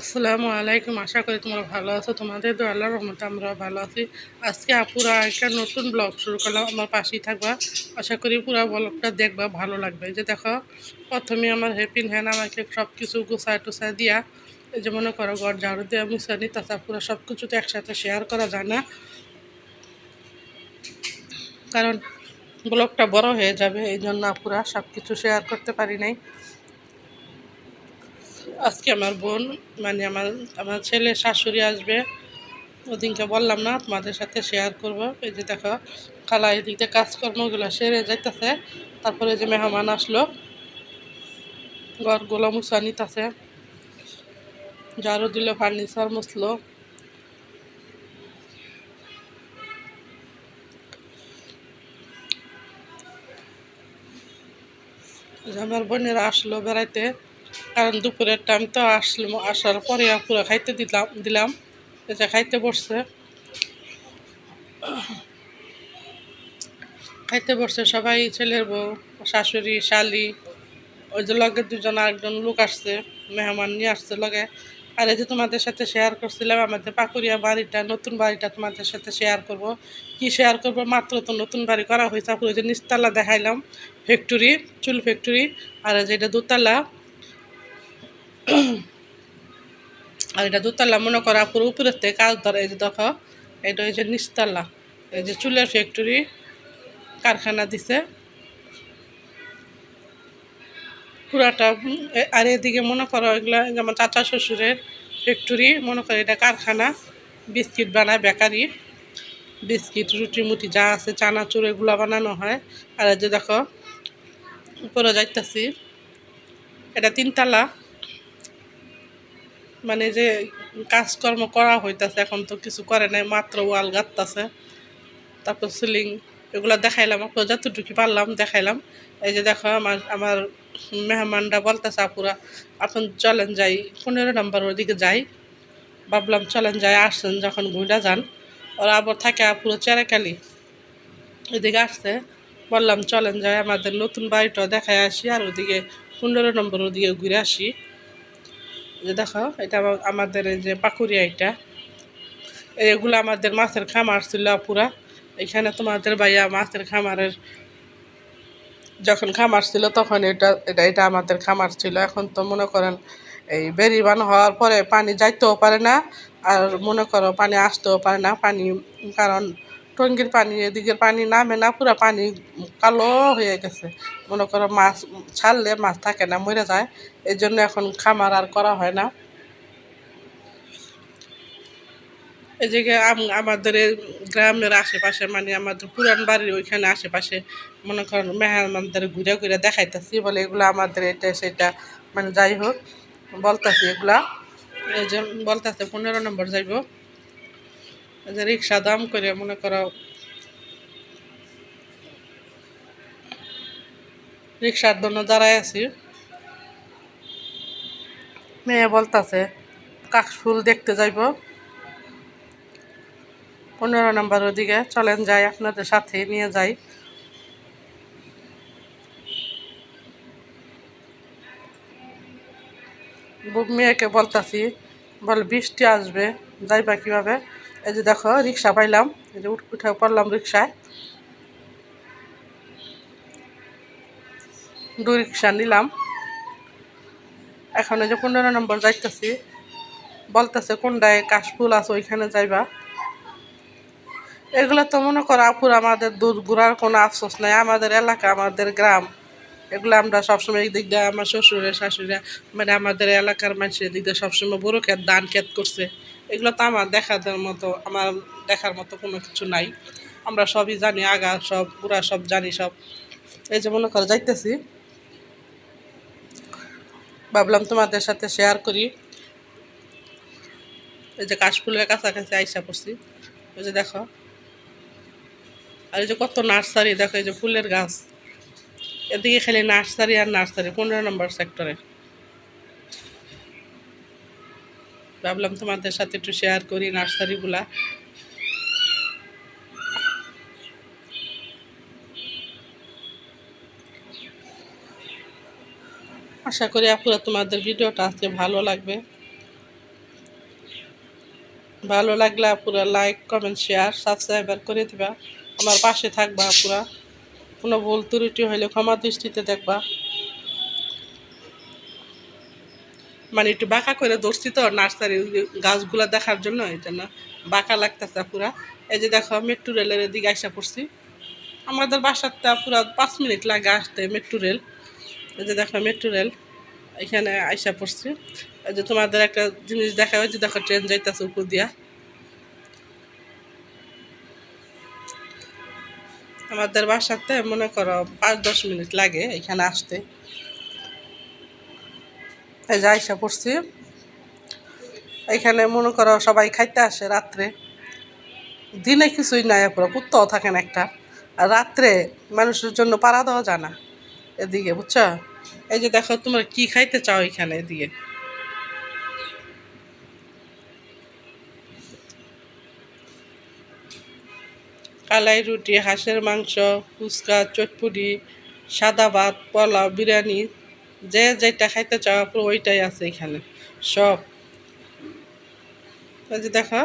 আসসালামু আলাইকুম, আশা করি তোমরা ভালো আছো। তোমাদের তো আল্লাহর রহমতে আমরা ভালো আছি। আজকে পুরা একটা নতুন ব্লগ শুরু করলাম, আমার পাশেই থাকবা। আশা করি পুরো ব্লগটা দেখবা, ভালো লাগবে। যে দেখো, প্রথমে আমার হ্যাপিন হ্যান আমাকে সব কিছু গুছায় টুছায় দিয়া, এই যে মনে করো ঘর ঝাড়ু দেওয়া মুছানি তাছাড়া পুরো সব কিছু তো একসাথে শেয়ার করা যায় না। কারণ ব্লগটা বড় হয়ে যাবে, এই জন্য পুরা সব কিছু শেয়ার করতে পারি নাই। আজকে আমার বোন মানে আমার আমার ছেলে শাশুড়ি আসবে। ওদিনকে বললাম, না, তোমাদের সাথে শেয়ার করব। এই যে দেখো, খালা এদিক দিয়ে কাজকর্মগুলো সেরে যাইতেছে। তারপরে যে মেহমান আসলো, ঘরগুলো মুছা নিতেছে। ঝাড়ু দিল ফার্নিচার মুছলো। আমার বোনেরা আসলো বেড়াইতে কারণ দুপুরের টাইম তো আসলো, আসার পরে পুরো খাইতে দিলাম দিলাম। এটা খাইতে বসছে। খাইতে বসছে সবাই, ছেলের বউ, শাশুড়ি, শালি। ওই যে লগে দুজন আরেকজন লোক আসছে, মেহমান নিয়ে আসছে লগে। আর এই যে তোমাদের সাথে শেয়ার করছিলাম, আমাদের পাকুরিয়া বাড়িটা, নতুন বাড়িটা তোমাদের সাথে শেয়ার করব। কি শেয়ার করব? মাত্র তো নতুন বাড়ি করা হয়েছে পুরো যে নিচতলা দেখাইলাম ফ্যাক্টরি চুল ফ্যাক্টরি আর যেটা দোতলা আর এটা দোতলা, মনে করো পুরো উপরের থেকে কাজ ধরে, এই যে দেখো, এটা হয়েছে নিচতলা। এই যে চুলের ফ্যাক্টরি কারখানা দিছে। পুরাটা আর এদিকে মনে করো এগুলো যেমন চাচা শ্বশুরের ফ্যাক্টরি মনে করো এটা কারখানা, বিস্কিট বানায়, বেকারি, বিস্কিট, রুটি মুটি যা আছে, চানাচুর, এগুলো বানানো হয়। আর যে দেখো, উপরে যাইতেছি, এটা তিনতলা। মানে যে কাজকর্ম করা হইতাছে, এখন তো কিছু করে নাই, মাত্র ওয়াল গাঁততাছে তারপর সিলিং, এগুলো দেখাইলাম। আপনার যতটুকু পারলাম, দেখাইলাম। এই যে দেখো, আমার আমার মেহমানরা বলতেছে, আপুরা, আপন চলেন যাই, পনেরো নম্বর ওদিকে যাই। ভাবলাম, চলেন যাই, আসছেন যখন ঘুরে যান। ওরা আবার থাকে পুরো চেরাকালি। এদিকে আসছে, বললাম, চলেন যাই, আমাদের নতুন বাড়িটা দেখায় আসি, আর ওদিকে পনেরো নম্বর ওদিকে ঘুরে আসি। যে দেখো, এটা আমাদের এই যে পাকুড়িয়া এটা। এগুলো আমাদের মাছের খামার ছিল পুরা। এখানে তোমাদের ভাইয়া মাছের খামারের যখন খামার ছিল তখন এটা এটা এটা আমাদের খামার ছিল। এখন তো মনে করেন এই বেরিবান হওয়ার পরে পানি যাইতেও পারে না, আর মনে করো পানি আসতেও পারে না। পানি, কারণ টঙ্গির পানি এদিকের পানি নামে না পুরো পানি কালো হয়ে গেছে। মনে করো মাছ ছাড়লে মাছ থাকে না মরে যায়। এই জন্য এখন খামার আর করা হয় না। এদিকে আমাদের গ্রামের আশেপাশে মানে আমাদের পুরান বাড়ির ওইখানে আশেপাশে, মনে করেন মেহমানদের ঘুরে ঘুরে দেখাইতেছি বলে এগুলো আমাদের এটা সেটা মানে যাই হোক, বলতেছি এগুলা। এই যে বলতেছে, পনেরো নম্বর যাইব। রিক্সা দাম করে মনে করো, রিক্সার জন্য দাঁড়ায় আছি। মেয়ে বলতেছে কাশফুল দেখতে যাইব? পনেরো নম্বর ওদিকে, চলেন যাই, আপনাদের সাথে নিয়ে যাই। মেয়েকে বলতাছি, বল, বৃষ্টি আসবে, যাইবা কীভাবে? এই যে দেখো, রিক্সা পাইলাম। এই যে উঠে পড়লাম রিক্সায়। দুই রিক্সা নিলাম। এখন এই যে পনেরো নম্বর যাইতেছি। বলতেছে কোনটায় কাশফুল আছে ওইখানে যাইবা? এগুলো তো মনে করো আপুর আমাদের দূর ঘুরার কোনো আফসোস নাই। আমাদের এলাকা, আমাদের গ্রাম। এগুলো আমরা সবসময় দিক দিয়ে আমার শ্বশুরের, শাশুড়িরা মানে আমাদের এলাকার মানুষের দিক দিয়ে সবসময় বড়ো ক্ষেত দান ক্ষেত করছে। এগুলো তো আমার দেখার মতো, আমার দেখার মতো কোনো কিছু নাই। আমরা সবই জানি, আগা সব পুরা সব জানি সব। এই যে মনে করো, যাইতেছি। ভাবলাম তোমাদের সাথে শেয়ার করি। এই যে কাশফুলের কাছাকাছি আইসা পড়ছি। ওই যে দেখো। আর এই যে কত নার্সারি, দেখো এই যে ফুলের গাছ। এদিকে খালি নার্সারি আর নার্সারি, পনেরো নম্বর সেক্টরে ভাবলাম তোমাদের সাথে একটু শেয়ার করি নার্সারিগুলা। আশা করি আপুরা তোমাদের ভিডিওটা আজকে ভালো লাগবে। ভালো লাগলে পুরো লাইক কমেন্ট শেয়ার সাবস্ক্রাইবার করে দিবা। আমার পাশে থাকবা পুরা কোনো ভুল ত্রুটি হইলে ক্ষমা দৃষ্টিতে দেখবা। মানে একটু বাঁকা করে ধরছি তো নার্সারি গাছগুলো দেখার জন্য, এই জন্য বাঁকা লাগতেছে পুরা। এই যে দেখো মেট্রো রেলের দিকে আসা পড়ছি। আমাদের বাসারটা পুরা পাঁচ মিনিট লাগে আসতে মেট্রো রেল এই যে দেখো মেট্রো রেল এখানে আইসা পড়ছি। এই যে তোমাদের একটা জিনিস দেখা হয় যে দেখো ট্রেন যাইতেছে উপর দিয়া। আমাদের বাসাতে, মনে করো, পাঁচ দশ মিনিট লাগে এখানে আসতে। এই যে আইসা পড়ছি। এখানে মনে করো সবাই খাইতে আসে রাত্রে। দিনে কিছুই নাই পুরো, কুত্তাও থাকেন একটা। আর রাত্রে মানুষের জন্য পাড়া দেওয়া যায় না এদিকে, বুঝছ? এই যে দেখো, তোমরা কি খাইতে চাও এখানে এদিকে? কালাই রুটি, হাঁসের মাংস, ফুচকা চটপুরি সাদা ভাত, পোলাও, বিরিয়ানি, যে যেটা খাইতে চাও পুরো ওইটাই আছে এখানে, সব। যে দেখো,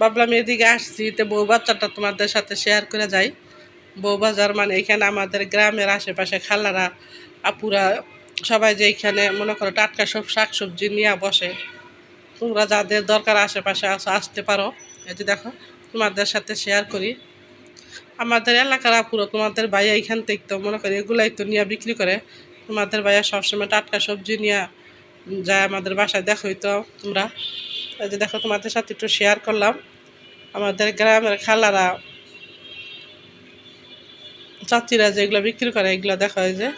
ভাবলাম এদিকে আসছি, তো বউ বাচ্চাটা তোমাদের সাথে শেয়ার করে যাই। বউ বাজার মানে এখানে আমাদের গ্রামের আশেপাশে খালারা, আপুরা সবাই যে এখানে মনে করো টাটকা সব শাক সবজি নিয়ে বসে। তোমরা যাদের দরকার আশেপাশে আসো, আসতে পারো। এই যে দেখো, তোমাদের সাথে শেয়ার করি। আমাদের এলাকার আপুরো তোমাদের ভাইয়া এখান থেকে তো মনে করি এগুলাই তো নিয়ে বিক্রি করে। তোমাদের ভাইয়া সবসময় টাটকা সবজি নিয়ে যায় আমাদের বাসায় দেখোই তো তোমরা। এই যে দেখো তোমাদের সাথে একটু শেয়ার করলাম। আমাদের গ্রামের খালারা, চাচিরা যেগুলো বিক্রি করে, এগুলো দেখা হয় যে,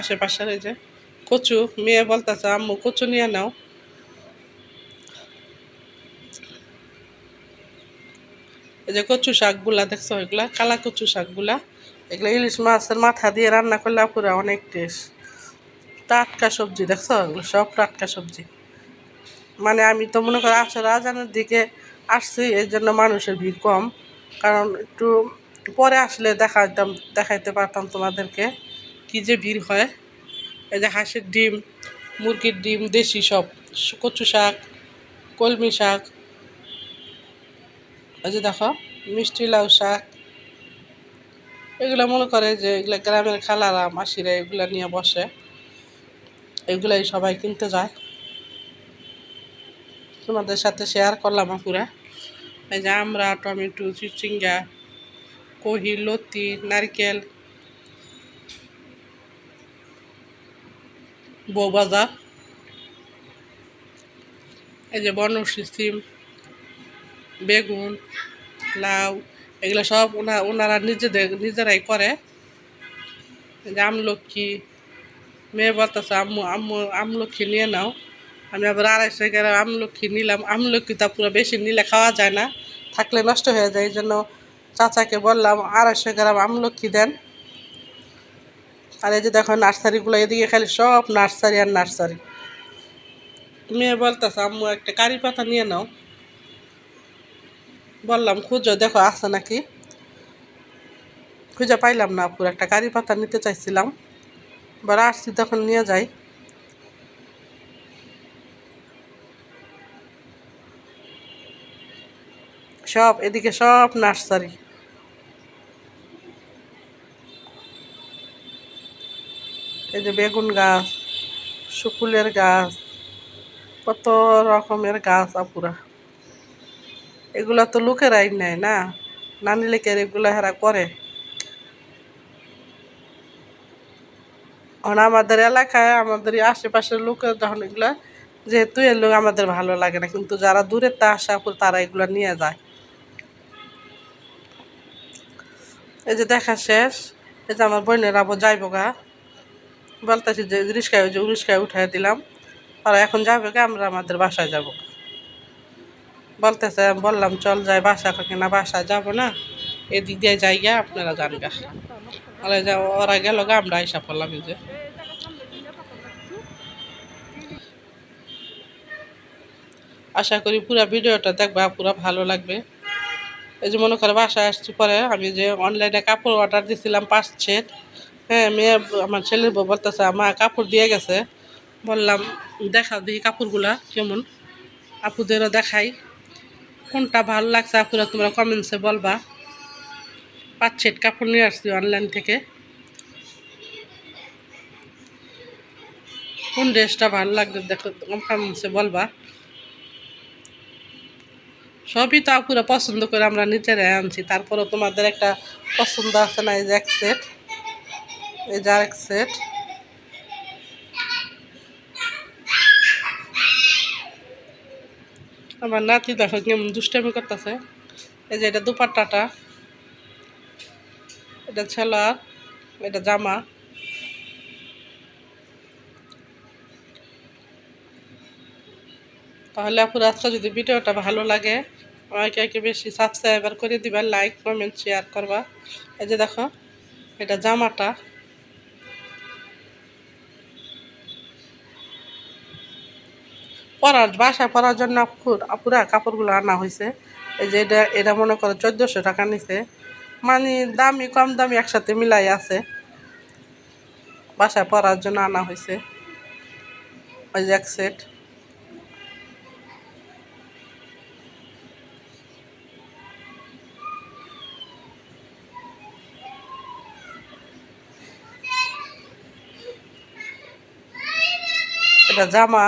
আশেপাশের এই যে কচু। মেয়ে বলতেছে, আম্মু, কচু নিয়ে নাও। যে কচু শাকগুলা, দেখছ এগুলা? কালা কচু শাকগুলা। এগুলো ইলিশ মাছের মাথা দিয়ে রান্না করলে পুরো অনেক টেস্ট। টাটকা সবজি, দেখছ? এগুলো সব টাটকা সবজি। মানে আমি তো মনে করি আসলে আজানের দিকে আসছি, এর জন্য মানুষের ভিড় কম। কারণ একটু পরে আসলে দেখাইতাম, দেখাইতে পারতাম তোমাদেরকে কি যে ভিড় হয়। এই যে হাঁসের ডিম, মুরগির ডিম, দেশি সব, কচু শাক, কলমি শাক এই যে দেখো, মিষ্টি লাউ শাক। এগুলো মনে করে যে এগুলো গ্রামের খালারা, মাসিরা এগুলো নিয়ে বসে। এগুলাই সবাই কিনতে যায়। তোমাদের সাথে শেয়ার করলাম পুরা এই যে আমরা, টমেটো, চিচিঙ্গা, কহি, লতি, নারকেল বৌবাজার এই যে বনশ্রী সিম। বেগুন, লাউ, এগুলো সব ওনা ওনারা নিজেদের নিজেরাই করে। আমলক্ষী মেয়ে বলতেছে, আম্মু আম্মু আমলক্ষী নিয়ে নাও। আমি আবার আড়াইশো গ্রাম আমলক্ষী নিলাম। আমলক্ষী তা পুরো বেশি নিলে খাওয়া যায় না, থাকলে নষ্ট হয়ে যায়। এই জন্য চাচাকে বললাম, আড়াইশো গ্রাম আমলক্ষী দেন। আর এই যে দেখো, নার্সারিগুলো, এদিকে খালি সব নার্সারি আর নার্সারি। মেয়ে বলতেছে, আম্মু, একটা কারি পাতা নিয়ে নাও। বললাম, খুঁজো, দেখো আছে নাকি? খুঁজে পাইলাম না পুরো একটা কারি পাতা নিতে চাইছিলাম। এবার আসছি, তখন নিয়ে যাই। সব, এদিকে সব নার্সারি। এই যে বেগুন গাছ, শুকুলের গাছ, কত রকমের গাছ আপুরা। এগুলা তো লোকেরাই নেয় না। না নানি লেকের এগুলা হেরা করে? এখন আমাদের এলাকায়, আমাদের আশেপাশের লোকের যখন এগুলা, যেহেতু এর লোক আমাদের ভালো লাগে না, কিন্তু যারা দূরে তা আসা করে তারা এগুলো নিয়ে যায়। এই যে দেখা শেষ, এই যে আমার বোনের আবার যাইব গা। বলতেছি যে রিস্কায় যে রিস্কায় উঠাই দিলাম। আর এখন যাবে গা, আমরা আমাদের বাসায় যাব। বলতেছে, বললাম, চল যাই, বাসা কিনা বাসা যাব না। এদিক দিয়ে যাই আপনারা যান গা এই যে, ওরা গেল গা, আমরা আইসা পড়লাম এই যে। আশা করি পুরো ভিডিওটা দেখবা, পুরো ভালো লাগবে। এই যে মনে করে, বাসায় আসছি পরে আমি যে অনলাইনে কাপড় অর্ডার দিয়েছিলাম পাঁচ সেট। হ্যাঁ মেয়ে, আমার ছেলের বউ বলতেছে আমার কাপড় দিয়ে গেছে। বললাম দেখি কাপড়গুলা কেমন? আপুদেরও দেখাই। কোনটা ভালো লাগছে আপুরা তোমরা কমেন্টসে বলবা। পাঁচ সেট কাপড় নিয়ে আসছি অনলাইন থেকে। কোন ড্রেসটা ভালো লাগবে দেখো কমেন্টসে বলবা। সবই তো আপুরা পছন্দ করে আমরা নিজেরাই আনছি, তারপরেও তোমাদের একটা পছন্দ আছে না এই যে এক সেট এই যে আরেক সেট আমার নাতি দেখো কেমন দুষ্টামি করতেছে। এই যে এটা দুপাট্টাটা। এটা ছেলার এটা জামা। তাহলে আপুরা আজকে যদি ভিডিওটা ভালো লাগে, আমাকে একে বেশি সাবস্ক্রাইবার করে দিবা লাইক কমেন্ট শেয়ার করবা। এই যে দেখো, এটা জামাটা। পরার, বাসায় পরার জন্য আপুরা কাপড়গুলো আনা হয়েছে এই যে এটা এটা মনে করো চোদ্দোশো টাকা নিছে। মানে দামি, কম দামি একসাথে মিলাই আছে। বাসায় পরার জন্য আনা হয়েছে ওই এক সেট এটা জামা।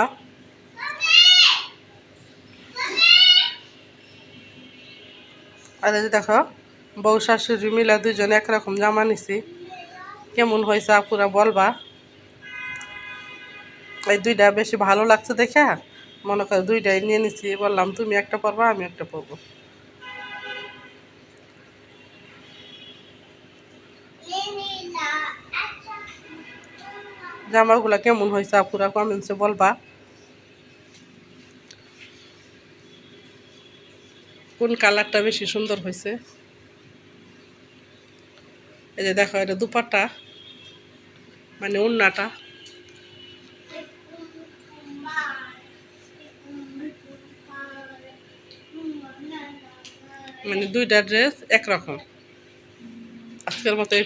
আর এই দেখো, বউ শাশুড়ি মিলে দুজন একরকম জামা নিছি। কেমন হয়েছে আপুরা বলবা? এই দুইটা বেশি ভালো লাগছে দেখে, মনে করো দুইটাই নিয়ে নিছি। বললাম, তুমি একটা পরবা, আমি একটা পরবো। জামাগুলা কেমন হয়েছে আপুরা কমেন্টসে বলবা? কোন কালারটা বেশি সুন্দর হয়েছে? এই যে দেখো, এটা দুপাটা মানে উন্নাটা মানে দুইটা ড্রেস একরকম। আজকের মতো এই